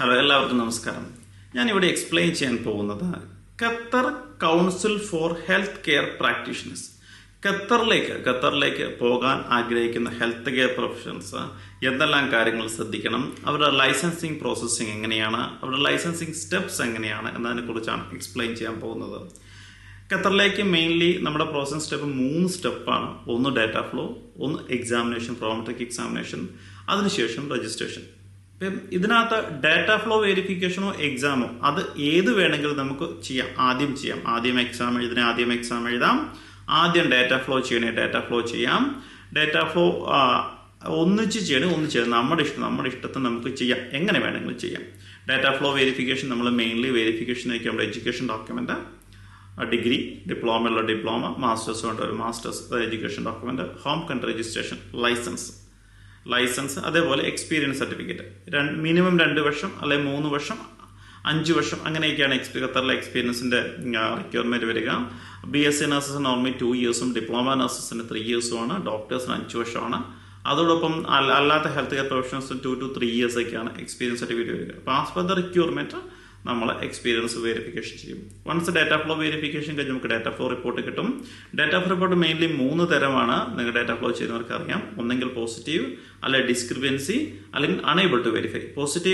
Hello എല്ലാവർക്കും നമസ്കാരം. ഞാൻ ഇവിടെ എക്സ്പ്ലെയിൻ ചെയ്യാൻ പോകുന്നത് Qatar council for health care practitioners ഖത്തറിലേക്ക് ഖത്തറിലേക്ക് പോകാൻ ആഗ്രഹിക്കുന്ന ഹെൽത്ത് കെയർ പ്രൊഫഷൻസ് എന്തെല്ലാം കാര്യങ്ങൾ ശ്രദ്ധിക്കണം അവരുടെ ലൈസൻസിങ് പ്രോസസ്സിങ് എങ്ങനെയാണ് അവരുടെ ലൈസൻസിങ് സ്റ്റെപ്സ് എങ്ങനെയാണ് എന്നതിനെ കുറിച്ചാണ് എക്സ്പ്ലെയിൻ ചെയ്യാൻ പോകുന്നത്. ഖത്തറിലേക്ക് മെയിൻലി നമ്മുടെ പ്രോസസ് സ്റ്റെപ്പ് മൂന്ന് സ്റ്റെപ്പാണ് ഒന്ന് ഡാറ്റ ഫ്ലോ ഒന്ന് എക്സാമിനേഷൻ പ്രോമെട്രിക് എക്സാമിനേഷൻ അതിനുശേഷം രജിസ്ട്രേഷൻ ഇപ്പം ഇതിനകത്ത് ഡാറ്റ ഫ്ലോ വെരിഫിക്കേഷനോ എക്സാമോ അത് ഏത് വേണമെങ്കിലും നമുക്ക് ചെയ്യാം. ആദ്യം ചെയ്യാം. ആദ്യം എക്സാം എഴുതിനെ ആദ്യം എക്സാം എഴുതാം. ആദ്യം ഡാറ്റ ഫ്ലോ ചെയ്യണേ ഡാറ്റ ഫ്ലോ ചെയ്യാം. ഡാറ്റ ഫ്ലോ ഒന്നിച്ച് ചെയ്യണേ ഒന്നിച്ച് ചെയ്യാം നമ്മുടെ ഇഷ്ടം നമ്മുടെ ഇഷ്ടത്തിന് നമുക്ക് ചെയ്യാം. എങ്ങനെ വേണമെങ്കിലും ചെയ്യാം. ഡാറ്റ ഫ്ലോ വെരിഫിക്കേഷൻ നമ്മൾ മെയിൻലി വെരിഫിക്കേഷൻ ആയിരിക്കും നമ്മുടെ എഡ്യൂക്കേഷൻ ഡോക്യുമെന്റ് ഡിഗ്രി ഡിപ്ലോമ ഉള്ള ഡിപ്ലോമ മാസ്റ്റേഴ്സ് ഒരു masters education document home country registration license license അതേപോലെ എക്സ്പീരിയൻസ് സർട്ടിഫിക്കറ്റ് രണ്ട് മിനിമം രണ്ട് വർഷം അല്ലെങ്കിൽ മൂന്ന് വർഷം അഞ്ച് വർഷം അങ്ങനെയൊക്കെയാണ് എക്സ്പീ ഖത്തറിലെ എക്സ്പീരിയൻസിന്റെ റിക്വയർമെന്റ് വരിക. B S C nurses normally two ഇയേഴ്സും diploma നഴ്സസിന് ത്രീ ഇയേഴ്സുമാണ് ഡോക്ടേഴ്സിന് അഞ്ച് വർഷമാണ് അതോടൊപ്പം അല്ലാത്ത health care professionals two two three years ഒക്കെയാണ് എക്സ്പീരിയൻസ് സർട്ടിഫിക്കറ്റ് വരിക. അപ്പോൾ ആസ് പെർ ദ റിക്വയർമെന്റ് നമ്മൾ എക്സ്പീരിയൻസ് വെരിഫിക്കേഷൻ ചെയ്യും. വൺസ് ഡാറ്റ ഫ്ലോ വെരിഫിക്കേഷൻ കഴിഞ്ഞ് നമുക്ക് ഡാറ്റ ഫ്ലോ റിപ്പോർട്ട് കിട്ടും. ഡാറ്റ ഫ്ലോ റിപ്പോർട്ട് മെയിൻലി മൂന്ന് തരമാണ്. നിങ്ങൾ ഡാറ്റ ഫ്ലോ ചെയ്യുന്നവർക്ക് അറിയാം. ഒന്നെങ്കിൽ പോസിറ്റീവ് അല്ലെങ്കിൽ ഡിസ്ക്രിപ്പൻസി അല്ലെങ്കിൽ അണേബിൾ ടു വെരിഫൈ പോസിറ്റീവ്